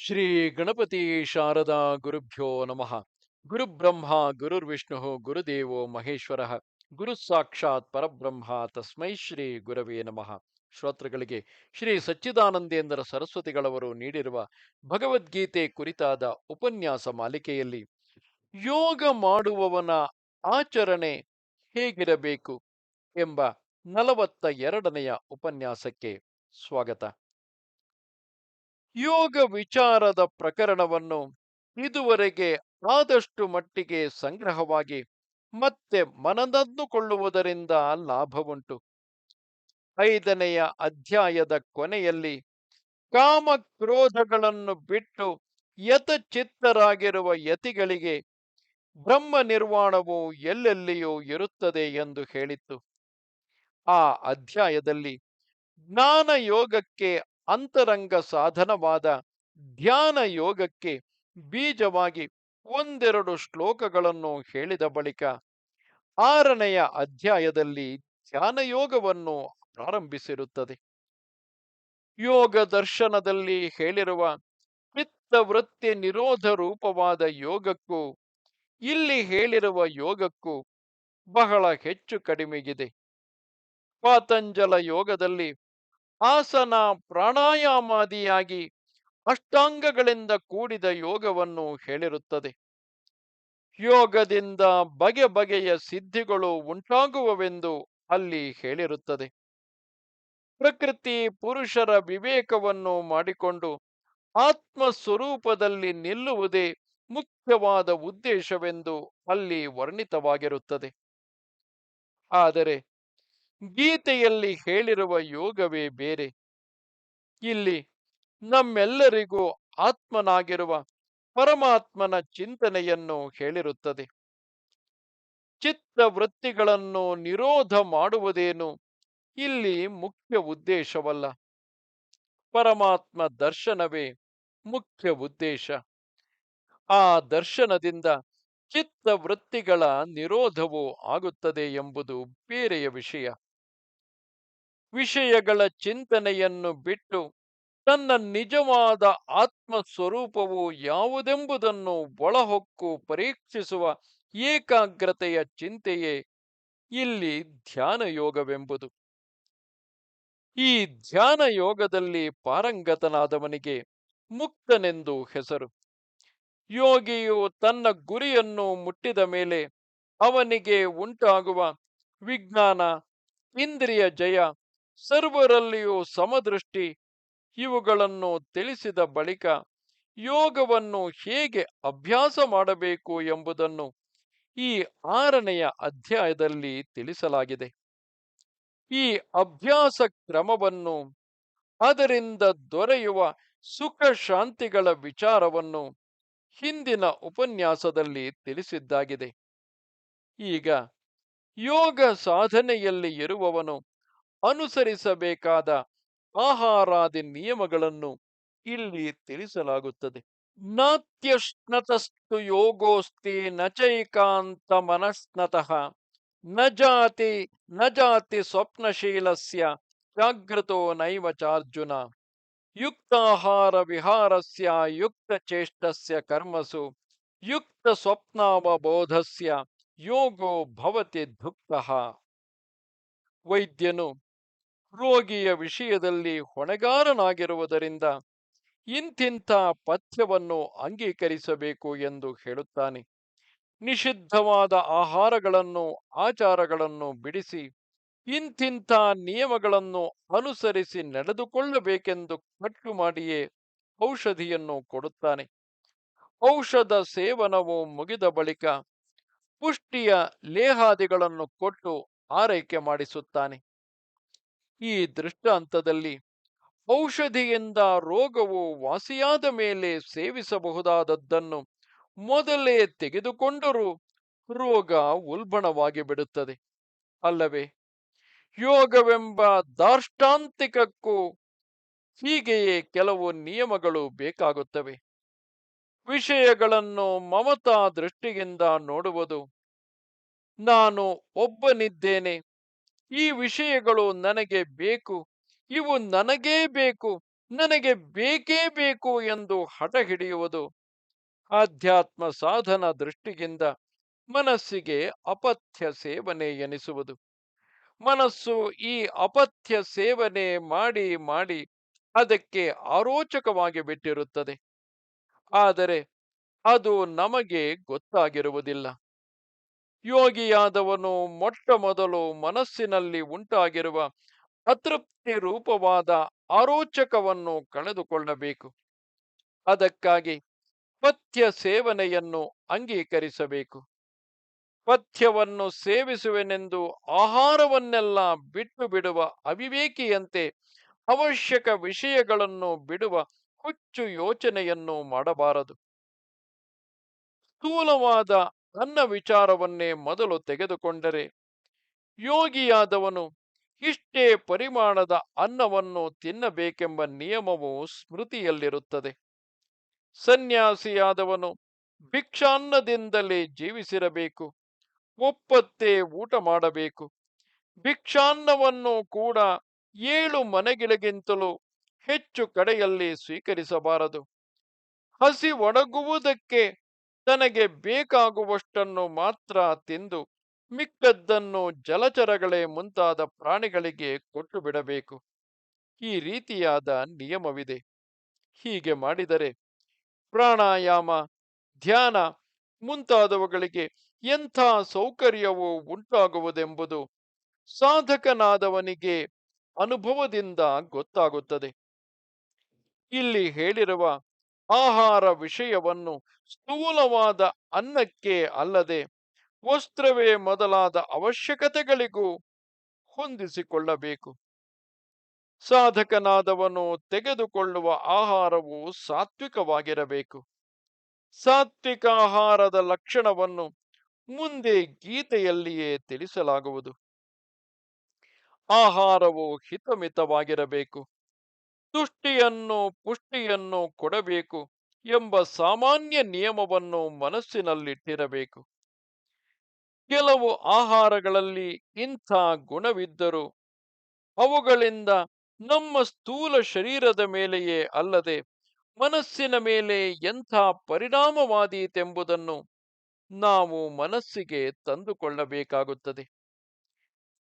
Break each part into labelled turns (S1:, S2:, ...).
S1: ಶ್ರೀ ಗಣಪತಿ ಶಾರದಾ ಗುರುಭ್ಯೋ ನಮಃ. ಗುರುಬ್ರಹ್ಮ, ಗುರುರ್ವಿಷ್ಣು, ಗುರುದೇವೋ ಮಹೇಶ್ವರ. ಗುರು ಸಾಕ್ಷಾತ್ ಪರಬ್ರಹ್ಮ ತಸ್ಮೈ ಶ್ರೀ ಗುರವೇ ನಮಃ. ಶ್ರೋತೃಗಳಿಗೆ ಶ್ರೀ ಸಚ್ಚಿದಾನಂದೇಂದ್ರ ಸರಸ್ವತಿಗಳವರು ನೀಡಿರುವ ಭಗವದ್ಗೀತೆ ಕುರಿತಾದ ಉಪನ್ಯಾಸ ಮಾಲಿಕೆಯಲ್ಲಿ ಯೋಗ ಮಾಡುವವನ ಆಚರಣೆ ಹೇಗಿರಬೇಕು ಎಂಬ ನಲವತ್ತ ಎರಡನೆಯ ಉಪನ್ಯಾಸಕ್ಕೆ ಸ್ವಾಗತ. ಯೋಗ ವಿಚಾರದ ಪ್ರಕರಣವನ್ನು ಇದುವರೆಗೆ ಆದಷ್ಟು ಮಟ್ಟಿಗೆ ಸಂಗ್ರಹವಾಗಿ ಮತ್ತೆ ಮನದಂದುಕೊಳ್ಳುವುದರಿಂದ ಲಾಭವುಂಟು. ಐದನೆಯ ಅಧ್ಯಾಯದ ಕೊನೆಯಲ್ಲಿ ಕಾಮ ಕ್ರೋಧಗಳನ್ನು ಬಿಟ್ಟು ಯತಚಿತ್ತರಾಗಿರುವ ಯತಿಗಳಿಗೆ ಬ್ರಹ್ಮ ನಿರ್ವಾಣವು ಎಲ್ಲೆಲ್ಲಿಯೂ ಇರುತ್ತದೆ ಎಂದು ಹೇಳಿತ್ತು. ಆ ಅಧ್ಯಾಯದಲ್ಲಿ ಜ್ಞಾನ ಯೋಗಕ್ಕೆ ಅಂತರಂಗ ಸಾಧನವಾದ ಧ್ಯಾನ ಯೋಗಕ್ಕೆ ಬೀಜವಾಗಿ ಒಂದೆರಡು ಶ್ಲೋಕಗಳನ್ನು ಹೇಳಿದ ಬಳಿಕ ಆರನೆಯ ಅಧ್ಯಾಯದಲ್ಲಿ ಧ್ಯಾನ ಯೋಗವನ್ನು ಪ್ರಾರಂಭಿಸಿರುತ್ತದೆ. ಯೋಗ ದರ್ಶನದಲ್ಲಿ ಹೇಳಿರುವ ಚಿತ್ತವೃತ್ತಿ ನಿರೋಧ ರೂಪವಾದ ಯೋಗಕ್ಕೂ, ಇಲ್ಲಿ ಹೇಳಿರುವ ಯೋಗಕ್ಕೂ ಬಹಳ ಹೆಚ್ಚು ಕಡಿಮೆಗಿದೆ. ಪಾತಂಜಲ ಯೋಗದಲ್ಲಿ ಆಸನ ಪ್ರಾಣಾಯಾಮಾದಿಯಾಗಿ ಅಷ್ಟಾಂಗಗಳಿಂದ ಕೂಡಿದ ಯೋಗವನ್ನು ಹೇಳಿರುತ್ತದೆ. ಯೋಗದಿಂದ ಬಗೆ ಬಗೆಯ ಸಿದ್ಧಿಗಳು ಉಂಟಾಗುವವೆಂದು ಅಲ್ಲಿ ಹೇಳಿರುತ್ತದೆ. ಪ್ರಕೃತಿ ಪುರುಷರ ವಿವೇಕವನ್ನು ಮಾಡಿಕೊಂಡು ಆತ್ಮ ಸ್ವರೂಪದಲ್ಲಿ ನಿಲ್ಲುವುದೇ ಮುಖ್ಯವಾದ ಉದ್ದೇಶವೆಂದು ಅಲ್ಲಿ ವರ್ಣಿತವಾಗಿರುತ್ತದೆ. ಆದರೆ ಗೀತೆಯಲ್ಲಿ ಹೇಳಿರುವ ಯೋಗವೇ ಬೇರೆ. ಇಲ್ಲಿ ನಮ್ಮೆಲ್ಲರಿಗೂ ಆತ್ಮನಾಗಿರುವ ಪರಮಾತ್ಮನ ಚಿಂತನೆಯನ್ನು ಹೇಳಿರುತ್ತದೆ. ಚಿತ್ತ ವೃತ್ತಿಗಳನ್ನು ನಿರೋಧ ಮಾಡುವುದೇನು ಇಲ್ಲಿ ಮುಖ್ಯ ಉದ್ದೇಶವಲ್ಲ. ಪರಮಾತ್ಮ ದರ್ಶನವೇ ಮುಖ್ಯ ಉದ್ದೇಶ. ಆ ದರ್ಶನದಿಂದ ಚಿತ್ತ ವೃತ್ತಿಗಳ ನಿರೋಧವು ಆಗುತ್ತದೆ ಎಂಬುದು ಬೇರೆಯ ವಿಷಯ. ವಿಷಯಗಳ ಚಿಂತನೆಯನ್ನು ಬಿಟ್ಟು ತನ್ನ ನಿಜವಾದ ಆತ್ಮ ಸ್ವರೂಪವು ಯಾವುದೆಂಬುದನ್ನು ಒಳಹೊಕ್ಕು ಪರೀಕ್ಷಿಸುವ ಏಕಾಗ್ರತೆಯ ಚಿಂತೆಯೇ ಇಲ್ಲಿ ಧ್ಯಾನ ಯೋಗವೆಂಬುದು ಈ ಧ್ಯಾನ ಯೋಗದಲ್ಲಿ ಪಾರಂಗತನಾದವನಿಗೆ ಮುಕ್ತನೆಂದು ಹೆಸರು. ಯೋಗಿಯು ತನ್ನ ಗುರಿಯನ್ನು ಮುಟ್ಟಿದ ಮೇಲೆ ಅವನಿಗೆ ಉಂಟಾಗುವ ವಿಜ್ಞಾನ, ಇಂದ್ರಿಯ ಜಯ ಸರ್ವರಲ್ಲಿಯೂ ಸಮದೃಷ್ಟಿ ಇವುಗಳನ್ನು ತಿಳಿಸಿದ ಬಳಿಕ ಯೋಗವನ್ನು ಹೇಗೆ ಅಭ್ಯಾಸ ಮಾಡಬೇಕು ಎಂಬುದನ್ನು ಈ ಆರನೆಯ ಅಧ್ಯಾಯದಲ್ಲಿ ತಿಳಿಸಲಾಗಿದೆ. ಈ ಅಭ್ಯಾಸ ಕ್ರಮವನ್ನು ಅದರಿಂದ ದೊರೆಯುವ ಸುಖ ಶಾಂತಿಗಳ ವಿಚಾರವನ್ನು ಹಿಂದಿನ ಉಪನ್ಯಾಸದಲ್ಲಿ ತಿಳಿಸಿದ್ದಾಗಿದೆ. ಈಗ ಯೋಗ ಸಾಧನೆಯಲ್ಲಿ ಇರುವವನು ಅನುಸರಿಸಬೇಕಾದ ಆಹಾರಾದಿ ನಿಯಮಗಳನ್ನು ಇಲ್ಲಿ ತಿಳಿಸಲಾಗುತ್ತದೆ. ನಾತ್ಯಷ್ಣತಸ್ತು ಯೋಗೋಸ್ತಿ ನಚೈಕಾಂತ ಚೈಕಾಂತ ಮನಸ್ನತಃ, ನ ಜಾತಿ ನ ಜಾತಿ ಸ್ವಪ್ನಶೀಲಸ್ಯ ಜಾಗೃತೋ ನೈವ ಚಾರ್ಜುನ. ಯುಕ್ತಾಹಾರ ವಿಹಾರಸ್ಯ ಯುಕ್ತ ಚೇಷ್ಟಸ್ಯ ಕರ್ಮಸು, ಯುಕ್ತ ಸ್ವಪ್ನಾವಬೋಧಸ್ಯ ಯೋಗೋ ಭವತಿ ದುಃಖ ವೈದ್ಯನು ರೋಗಿಯ ವಿಷಯದಲ್ಲಿ ಹೊಣೆಗಾರನಾಗಿರುವುದರಿಂದ ಇಂತಿಂಥ ಪಥ್ಯವನ್ನು ಅಂಗೀಕರಿಸಬೇಕು ಎಂದು ಹೇಳುತ್ತಾನೆ. ನಿಷಿದ್ಧವಾದ ಆಹಾರಗಳನ್ನು, ಆಚಾರಗಳನ್ನು ಬಿಡಿಸಿ, ಇಂತಿಂಥ ನಿಯಮಗಳನ್ನು ಅನುಸರಿಸಿ ನಡೆದುಕೊಳ್ಳಬೇಕೆಂದು ಕಟ್ಟು ಮಾಡಿಯೇ ಔಷಧಿಯನ್ನು ಕೊಡುತ್ತಾನೆ. ಔಷಧ ಸೇವನವು ಮುಗಿದ ಬಳಿಕ ಪುಷ್ಟಿಯ ಲೇಹಾದಿಗಳನ್ನು ಕೊಟ್ಟು ಆರೈಕೆ ಮಾಡಿಸುತ್ತಾನೆ. ಈ ದೃಷ್ಟಾಂತದಲ್ಲಿ ಔಷಧಿಯಿಂದ ರೋಗವು ವಾಸಿಯಾದ ಮೇಲೆ ಸೇವಿಸಬಹುದಾದದ್ದನ್ನು ಮೊದಲೇ ತೆಗೆದುಕೊಂಡರೂ ರೋಗ ಉಲ್ಬಣವಾಗಿ ಬಿಡುತ್ತದೆ. ಅಲ್ಲವೇ? ಯೋಗವೆಂಬ ದಾರ್ಷ್ಟಾಂತಿಕಕ್ಕೂ ಹೀಗೆಯೇ ಕೆಲವು ನಿಯಮಗಳು ಬೇಕಾಗುತ್ತವೆ. ವಿಷಯಗಳನ್ನು ಮಮತಾ ದೃಷ್ಟಿಯಿಂದ ನೋಡುವುದು, ನಾನು ಒಬ್ಬನಿದ್ದೇನೆ ಈ ವಿಷಯಗಳು ನನಗೆ ಬೇಕು, ಇವು ನನಗೇ ಬೇಕು, ನನಗೆ ಬೇಕೇ ಬೇಕು ಎಂದು ಹಠ ಹಿಡಿಯುವುದು ಆಧ್ಯಾತ್ಮ ಸಾಧನ ದೃಷ್ಟಿಯಿಂದ ಮನಸ್ಸಿಗೆ ಅಪಥ್ಯ ಸೇವನೆ ಎನಿಸುವುದು. ಮನಸ್ಸು ಈ ಅಪಥ್ಯ ಸೇವನೆ ಮಾಡಿ ಮಾಡಿ ಅದಕ್ಕೆ ಆರೋಚಕವಾಗಿ ಬಿಟ್ಟಿರುತ್ತದೆ. ಆದರೆ ಅದು ನಮಗೆ ಗೊತ್ತಾಗಿರುವುದಿಲ್ಲ. ಯೋಗಿಯಾದವನು ಮೊಟ್ಟ ಮೊದಲು ಮನಸ್ಸಿನಲ್ಲಿ ಉಂಟಾಗಿರುವ ಅತೃಪ್ತಿ ರೂಪವಾದ ಆರೋಚಕವನ್ನು ಕಳೆದುಕೊಳ್ಳಬೇಕು. ಅದಕ್ಕಾಗಿ ಪಥ್ಯ ಸೇವನೆಯನ್ನು ಅಂಗೀಕರಿಸಬೇಕು. ಪಥ್ಯವನ್ನು ಸೇವಿಸುವೆನೆಂದು ಆಹಾರವನ್ನೆಲ್ಲ ಬಿಟ್ಟು ಬಿಡುವ ಅವಿವೇಕಿಯಂತೆ ಅವಶ್ಯಕ ವಿಷಯಗಳನ್ನು ಬಿಡುವ ಹುಚ್ಚು ಯೋಚನೆಯನ್ನು ಮಾಡಬಾರದು. ಸ್ಥೂಲವಾದ ಅನ್ನ ವಿಚಾರವನ್ನೇ ಮೊದಲು ತೆಗೆದುಕೊಂಡರೆ, ಯೋಗಿಯಾದವನು ಇಷ್ಟೇ ಪರಿಮಾಣದ ಅನ್ನವನ್ನು ತಿನ್ನಬೇಕೆಂಬ ನಿಯಮವು ಸ್ಮೃತಿಯಲ್ಲಿರುತ್ತದೆ. ಸನ್ಯಾಸಿಯಾದವನು ಭಿಕ್ಷಾನ್ನದಿಂದಲೇ ಜೀವಿಸಿರಬೇಕು, ಒಪ್ಪತ್ತೇ ಊಟ ಮಾಡಬೇಕು, ಭಿಕ್ಷಾನ್ನವನ್ನು ಕೂಡ ಏಳು ಮನೆಗಳಿಗಿಂತಲೂ ಹೆಚ್ಚು ಕಡೆಯಲ್ಲಿ ಸ್ವೀಕರಿಸಬಾರದು. ಹಸಿ ಒಣಗುವುದಕ್ಕೆ ತನಗೆ ಬೇಕಾಗುವಷ್ಟನ್ನು ಮಾತ್ರ ತಿಂದು ಮಿಕ್ಕದ್ದನ್ನು ಜಲಚರಗಳೇ ಮುಂತಾದ ಪ್ರಾಣಿಗಳಿಗೆ ಕೊಟ್ಟು ಬಿಡಬೇಕು. ಈ ರೀತಿಯಾದ ನಿಯಮವಿದೆ. ಹೀಗೆ ಮಾಡಿದರೆ ಪ್ರಾಣಾಯಾಮ, ಧ್ಯಾನ ಮುಂತಾದವುಗಳಿಗೆ ಎಂಥ ಸೌಕರ್ಯವು ಉಂಟಾಗುವುದೆಂಬುದು ಸಾಧಕನಾದವನಿಗೆ ಅನುಭವದಿಂದ ಗೊತ್ತಾಗುತ್ತದೆ. ಇಲ್ಲಿ ಹೇಳಿರುವ ಆಹಾರ ವಿಷಯವನ್ನು ಸ್ಥೂಲವಾದ ಅನ್ನಕ್ಕೆ ಅಲ್ಲದೆ ವಸ್ತ್ರವೇ ಮೊದಲಾದ ಅವಶ್ಯಕತೆಗಳಿಗೂ ಹೊಂದಿಸಿಕೊಳ್ಳಬೇಕು. ಸಾಧಕನಾದವನು ತೆಗೆದುಕೊಳ್ಳುವ ಆಹಾರವು ಸಾತ್ವಿಕವಾಗಿರಬೇಕು. ಸಾತ್ವಿಕ ಆಹಾರದ ಲಕ್ಷಣವನ್ನು ಮುಂದೆ ಗೀತೆಯಲ್ಲಿಯೇ ತಿಳಿಸಲಾಗುವುದು. ಆಹಾರವು ಹಿತಮಿತವಾಗಿರಬೇಕು. ತುಷ್ಟಿಯನ್ನು ಪುಷ್ಟಿಯನ್ನು ಕೊಡಬೇಕು ಎಂಬ ಸಾಮಾನ್ಯ ನಿಯಮವನ್ನು ಮನಸ್ಸಿನಲ್ಲಿಟ್ಟಿರಬೇಕು. ಕೆಲವು ಆಹಾರಗಳಲ್ಲಿ ಇಂಥ ಗುಣವಿದ್ದರೂ ಅವುಗಳಿಂದ ನಮ್ಮ ಸ್ಥೂಲ ಶರೀರದ ಮೇಲೆಯೇ ಅಲ್ಲದೆ ಮನಸ್ಸಿನ ಮೇಲೆ ಎಂಥ ಪರಿಣಾಮವಾದೀತೆಂಬುದನ್ನು ನಾವು ಮನಸ್ಸಿಗೆ ತಂದುಕೊಳ್ಳಬೇಕಾಗುತ್ತದೆ.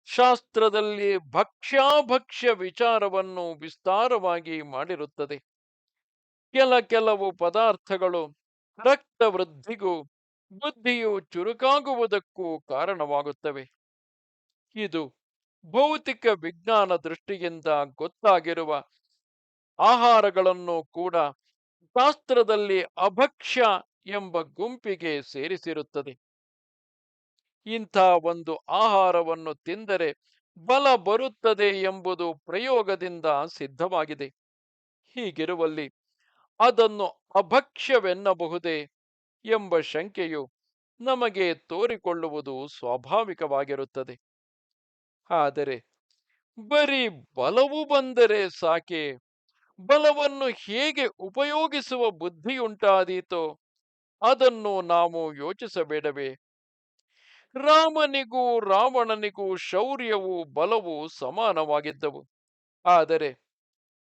S1: ಶಾಸ್ತ್ರದಲ್ಲಿ ಭಕ್ಷ್ಯಾಭಕ್ಷ್ಯ ವಿಚಾರವನ್ನು ವಿಸ್ತಾರವಾಗಿ ಮಾಡಿರುತ್ತದೆ. ಕೆಲ ಕೆಲವು ಪದಾರ್ಥಗಳು ರಕ್ತ ವೃದ್ಧಿಗೂ ಬುದ್ಧಿಯು ಚುರುಕಾಗುವುದಕ್ಕೂ ಕಾರಣವಾಗುತ್ತವೆ. ಇದು ಭೌತಿಕ ವಿಜ್ಞಾನ ದೃಷ್ಟಿಯಿಂದ ಗೊತ್ತಾಗಿರುವ ಆಹಾರಗಳನ್ನು ಕೂಡ ಶಾಸ್ತ್ರದಲ್ಲಿ ಅಭಕ್ಷ್ಯ ಎಂಬ ಗುಂಪಿಗೆ ಸೇರಿಸಿರುತ್ತದೆ. ಇಂಥ ಒಂದು ಆಹಾರವನ್ನು ತಿಂದರೆ ಬಲ ಬರುತ್ತದೆ ಎಂಬುದು ಪ್ರಯೋಗದಿಂದ ಸಿದ್ಧವಾಗಿದೆ. ಹೀಗಿರುವಲ್ಲಿ ಅದನ್ನು ಅಭಕ್ಷ್ಯವೆನ್ನಬಹುದೇ ಎಂಬ ಶಂಕೆಯು ನಮಗೆ ತೋರಿಕೊಳ್ಳುವುದು ಸ್ವಾಭಾವಿಕವಾಗಿರುತ್ತದೆ. ಆದರೆ ಬರೀ ಬಲವು ಬಂದರೆ ಸಾಕೆ? ಬಲವನ್ನು ಹೇಗೆ ಉಪಯೋಗಿಸುವ ಬುದ್ಧಿಯುಂಟಾದೀತೋ? ಅದನ್ನು ನಾವು ಯೋಚಿಸಬೇಡವೇ? ರಾಮನಿಗೂ ರಾವಣನಿಗೂ ಶೌರ್ಯವು, ಬಲವು ಸಮಾನವಾಗಿದ್ದವು. ಆದರೆ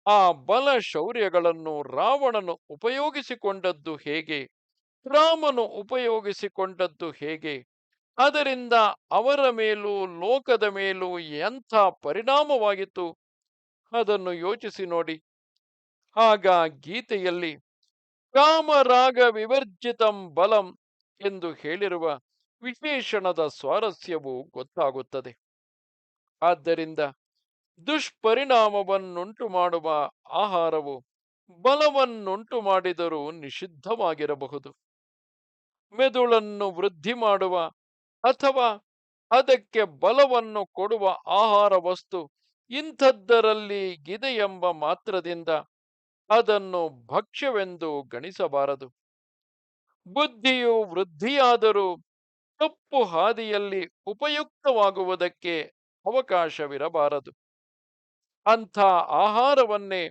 S1: ಆ ಬಲ ಶೌರ್ಯಗಳನ್ನು ರಾವಣನು ಉಪಯೋಗಿಸಿಕೊಂಡದ್ದು ಹೇಗೆ? ರಾಮನು ಉಪಯೋಗಿಸಿಕೊಂಡದ್ದು ಹೇಗೆ? ಅದರಿಂದ ಅವರ ಮೇಲೂ, ಲೋಕದ ಮೇಲೂ ಎಂಥ ಪರಿಣಾಮವಾಗಿತ್ತು? ಅದನ್ನು ಯೋಚಿಸಿ ನೋಡಿ. ಆಗ ಗೀತೆಯಲ್ಲಿ ಕಾಮರಾಗ ವಿವರ್ಜಿತಂ ಬಲಂ ಎಂದು ಹೇಳಿರುವ ವಿಶೇಷಣದ ಸ್ವಾರಸ್ಯವು ಗೊತ್ತಾಗುತ್ತದೆ. ಆದ್ದರಿಂದ ದುಷ್ಪರಿಣಾಮವನ್ನುಂಟು ಮಾಡುವ ಆಹಾರವು ಬಲವನ್ನುಂಟು ಮಾಡಿದರೂ ನಿಷಿದ್ಧವಾಗಿರಬಹುದು. ಮೆದುಳನ್ನು ವೃದ್ಧಿ ಮಾಡುವ ಅಥವಾ ಅದಕ್ಕೆ ಬಲವನ್ನು ಕೊಡುವ ಆಹಾರ ವಸ್ತು ಇಂಥದ್ದರಲ್ಲಿ ಇದೆಯೆಂಬ ಮಾತ್ರದಿಂದ ಅದನ್ನು ಭಕ್ಷ್ಯವೆಂದು ಗಣಿಸಬಾರದು. ಬುದ್ಧಿಯು ವೃದ್ಧಿಯಾದರೂ ತಪ್ಪು ಹಾದಿಯಲ್ಲಿ ಉಪಯುಕ್ತವಾಗುವುದಕ್ಕೆ ಅವಕಾಶವಿರಬಾರದು. ಅಂಥ ಆಹಾರವನ್ನೇ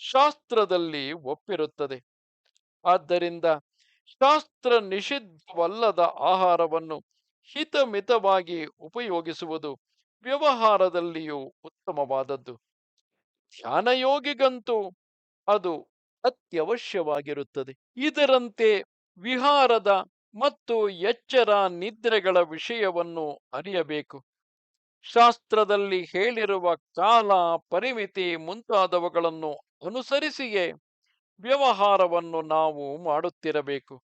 S1: ಶಾಸ್ತ್ರದಲ್ಲಿ ಒಪ್ಪಿರುತ್ತದೆ. ಆದ್ದರಿಂದ ಶಾಸ್ತ್ರ ನಿಷಿದ್ಧವಲ್ಲದ ಆಹಾರವನ್ನು ಹಿತಮಿತವಾಗಿ ಉಪಯೋಗಿಸುವುದು ವ್ಯವಹಾರದಲ್ಲಿಯೂ ಉತ್ತಮವಾದದ್ದು. ಧ್ಯಾನಯೋಗಿಗಂತೂ ಅದು ಅತ್ಯವಶ್ಯವಾಗಿರುತ್ತದೆ. ಇದರಂತೆ ವಿಹಾರದ ಮತ್ತು ಎಚ್ಚರ ನಿದ್ರೆಗಳ ವಿಷಯವನ್ನು ಅರಿಯಬೇಕು. ಶಾಸ್ತ್ರದಲ್ಲಿ ಹೇಳಿರುವ ಕಾಲ ಪರಿಮಿತಿ ಮುಂತಾದವುಗಳನ್ನು ಅನುಸರಿಸಿಯೇ ವ್ಯವಹಾರವನ್ನು ನಾವು ಮಾಡುತ್ತಿರಬೇಕು.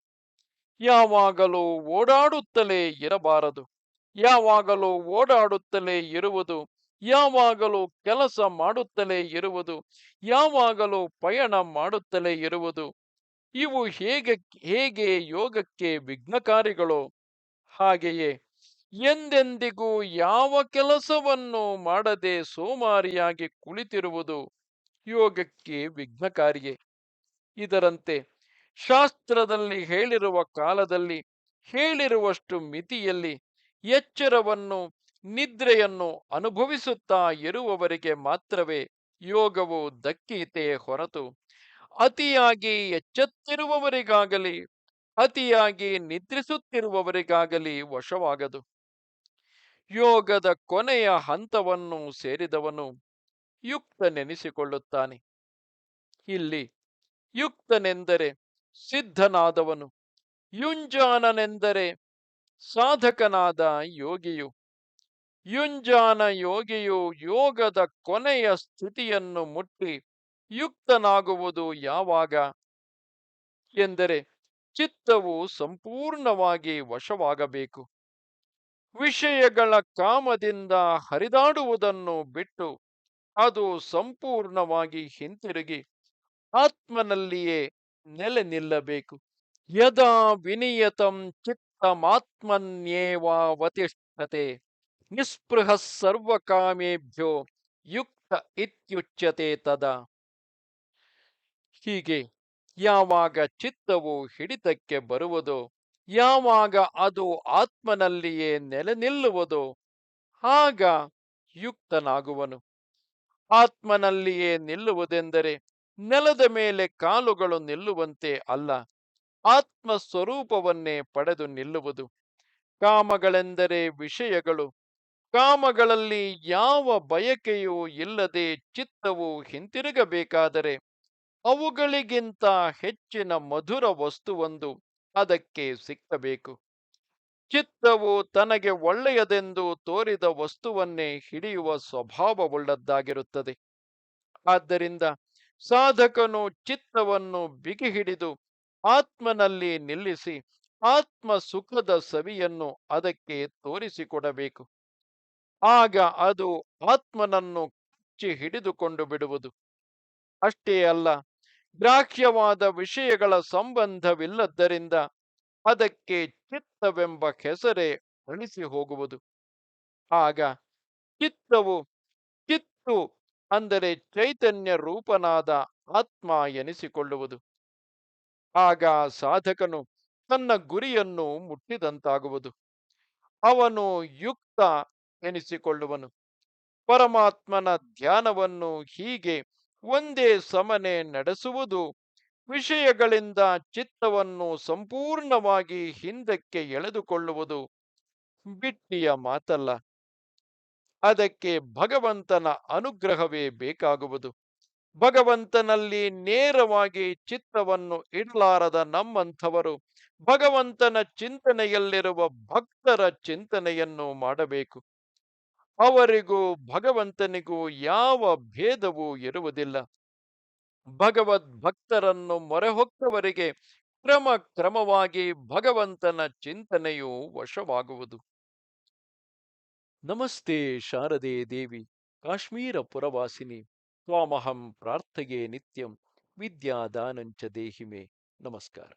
S1: ಯಾವಾಗಲೂ ಓಡಾಡುತ್ತಲೇ ಇರಬಾರದು. ಯಾವಾಗಲೂ ಓಡಾಡುತ್ತಲೇ ಇರುವುದು, ಯಾವಾಗಲೂ ಕೆಲಸ ಮಾಡುತ್ತಲೇ ಇರುವುದು, ಯಾವಾಗಲೂ ಪಯಣ ಮಾಡುತ್ತಲೇ ಇರುವುದು ಇವು ಹೇಗೆ ಹೇಗೆ ಯೋಗಕ್ಕೆ ವಿಘ್ನಕಾರಿಗಳು ಹಾಗೆಯೇ ಎಂದೆಂದಿಗೂ ಯಾವ ಕೆಲಸವನ್ನು ಮಾಡದೆ ಸೋಮಾರಿಯಾಗಿ ಕುಳಿತಿರುವುದು ಯೋಗಕ್ಕೆ ವಿಘ್ನಕಾರಿಯೇ. ಇದರಂತೆ ಶಾಸ್ತ್ರದಲ್ಲಿ ಹೇಳಿರುವ ಕಾಲದಲ್ಲಿ ಹೇಳಿರುವಷ್ಟು ಮಿತಿಯಲ್ಲಿ ಎಚ್ಚರವನ್ನು, ನಿದ್ರೆಯನ್ನು ಅನುಭವಿಸುತ್ತಾ ಇರುವವರಿಗೆ ಮಾತ್ರವೇ ಯೋಗವು ದಕ್ಕೀತೆ ಹೊರತು ಅತಿಯಾಗಿ ಎಚ್ಚೆತ್ತಿರುವವರಿಗಾಗಲಿ, ಅತಿಯಾಗಿ ನಿದ್ರಿಸುತ್ತಿರುವವರಿಗಾಗಲಿ ವಶವಾಗದು. ಯೋಗದ ಕೊನೆಯ ಹಂತವನ್ನು ಸೇರಿದವನು ಯುಕ್ತನೆನಿಸಿಕೊಳ್ಳುತ್ತಾನೆ. ಇಲ್ಲಿ ಯುಕ್ತನೆಂದರೆ ಸಿದ್ಧನಾದವನು, ಯುಂಜಾನನೆಂದರೆ ಸಾಧಕನಾದ ಯೋಗಿಯು. ಯುಂಜಾನ ಯೋಗಿಯು ಯೋಗದ ಕೊನೆಯ ಸ್ಥಿತಿಯನ್ನು ಮುಟ್ಟಿ ಯುಕ್ತನಾಗುವುದು ಯಾವಾಗ? ಎಂದರೆ ಚಿತ್ತವು ಸಂಪೂರ್ಣವಾಗಿ ವಶವಾಗಬೇಕು. ವಿಷಯಗಳ ಕಾಮದಿಂದ ಹರಿದಾಡುವುದನ್ನು ಬಿಟ್ಟು ಅದು ಸಂಪೂರ್ಣವಾಗಿ ಹಿಂತಿರುಗಿ ಆತ್ಮನಲ್ಲಿಯೇ ನೆಲೆ ನಿಲ್ಲಬೇಕು. ಯದಾ ವಿನಿಯತಂ ಚಿತ್ತಮಾತ್ಮನ್ಯೇವಾವತಿಷ್ಠತೆ ನಿಸ್ಪೃಹ ಸರ್ವಕಾಮೇಭ್ಯೋ ಯುಕ್ತ ಇತ್ಯುಚ್ಯತೆ ತದಾ. ಹೀಗೆ ಯಾವಾಗ ಚಿತ್ತವು ಹಿಡಿತಕ್ಕೆ ಬರುವುದೋ, ಯಾವಾಗ ಅದು ಆತ್ಮನಲ್ಲಿಯೇ ನೆಲೆ ನಿಲ್ಲುವುದೋ ಆಗ ಯುಕ್ತನಾಗುವನು. ಆತ್ಮನಲ್ಲಿಯೇ ನಿಲ್ಲುವುದೆಂದರೆ ನೆಲದ ಮೇಲೆ ಕಾಲುಗಳು ನಿಲ್ಲುವಂತೆ ಅಲ್ಲ ಆತ್ಮ ಸ್ವರೂಪವನ್ನೇ ಪಡೆದು ನಿಲ್ಲುವುದು. ಕಾಮಗಳೆಂದರೆ ವಿಷಯಗಳು, ಕಾಮಗಳಲ್ಲಿ ಯಾವ ಬಯಕೆಯೂ ಇಲ್ಲದೆ ಚಿತ್ತವು ಹಿಂತಿರುಗಬೇಕಾದರೆ ಅವುಗಳಿಗಿಂತ ಹೆಚ್ಚಿನ ಮಧುರ ವಸ್ತುವೊಂದು ಅದಕ್ಕೆ ಸಿಕ್ಕಬೇಕು. ಚಿತ್ತವು ತನಗೆ ಒಳ್ಳೆಯದೆಂದು ತೋರಿದ ವಸ್ತುವನ್ನೇ ಹಿಡಿಯುವ ಸ್ವಭಾವವುಳ್ಳದ್ದಾಗಿರುತ್ತದೆ. ಆದ್ದರಿಂದ ಸಾಧಕನು ಚಿತ್ತವನ್ನು ಬಿಗಿ ಹಿಡಿದು ಆತ್ಮನಲ್ಲಿ ನಿಲ್ಲಿಸಿ ಆತ್ಮ ಸುಖದ ಸವಿಯನ್ನು ಅದಕ್ಕೆ ತೋರಿಸಿಕೊಡಬೇಕು. ಆಗ ಅದು ಆತ್ಮನನ್ನು ಕಚ್ಚಿ ಹಿಡಿದುಕೊಂಡು ಬಿಡುವುದು. ಅಷ್ಟೇ ಅಲ್ಲ ಗ್ರಾಹ್ಯವಾದ ವಿಷಯಗಳ ಸಂಬಂಧವಿಲ್ಲದ್ದರಿಂದ ಅದಕ್ಕೆ ಚಿತ್ತವೆಂಬ ಹೆಸರೇ ಅಳಿಸಿ ಹೋಗುವುದು ಆಗ ಚಿತ್ತವು ಚಿತ್ತು ಅಂದರೆ ಚೈತನ್ಯ ರೂಪನಾದ ಆತ್ಮ ಎನಿಸಿಕೊಳ್ಳುವುದು. ಆಗ ಸಾಧಕನು ತನ್ನ ಗುರಿಯನ್ನು ಮುಟ್ಟಿದಂತಾಗುವುದು. ಅವನು ಯುಕ್ತ ಎನಿಸಿಕೊಳ್ಳುವನು. ಪರಮಾತ್ಮನ ಧ್ಯಾನವನ್ನು ಹೀಗೆ ಒಂದೇ ಸಮನೆ ನಡೆಸುವುದು, ವಿಷಯಗಳಿಂದ ಚಿತ್ತವನ್ನು ಸಂಪೂರ್ಣವಾಗಿ ಹಿಂದಕ್ಕೆ ಎಳೆದುಕೊಳ್ಳುವುದು ಬಿಟ್ಟಿಯ ಮಾತಲ್ಲ. ಅದಕ್ಕೆ ಭಗವಂತನ ಅನುಗ್ರಹವೇ ಬೇಕಾಗುವುದು. ಭಗವಂತನಲ್ಲಿ ನೇರವಾಗಿ ಚಿತ್ತವನ್ನು ಇಡಲಾರದ ನಮ್ಮಂಥವರು ಭಗವಂತನ ಚಿಂತನೆಯಲ್ಲಿರುವ ಭಕ್ತರ ಚಿಂತನೆಯನ್ನು ಮಾಡಬೇಕು. ಅವರಿಗೂ ಭಗವಂತನಿಗೂ ಯಾವ ಭೇದವೂ ಇರುವುದಿಲ್ಲ. ಭಗವದ್ ಭಕ್ತರನ್ನು ಮೊರೆಹೊಕ್ಕವರಿಗೆ ಕ್ರಮ ಕ್ರಮವಾಗಿ ಭಗವಂತನ ಚಿಂತನೆಯು ವಶವಾಗುವುದು. ನಮಸ್ತೆ ಶಾರದೆ ದೇವಿ, ಕಾಶ್ಮೀರ ಪುರವಾಸಿನಿ, ತ್ವಾಮಹಂ ಪ್ರಾರ್ಥಗೆ ನಿತ್ಯಂ, ವಿದ್ಯಾದಾನಂಚ ದೇಹಿಮೆ. ನಮಸ್ಕಾರ.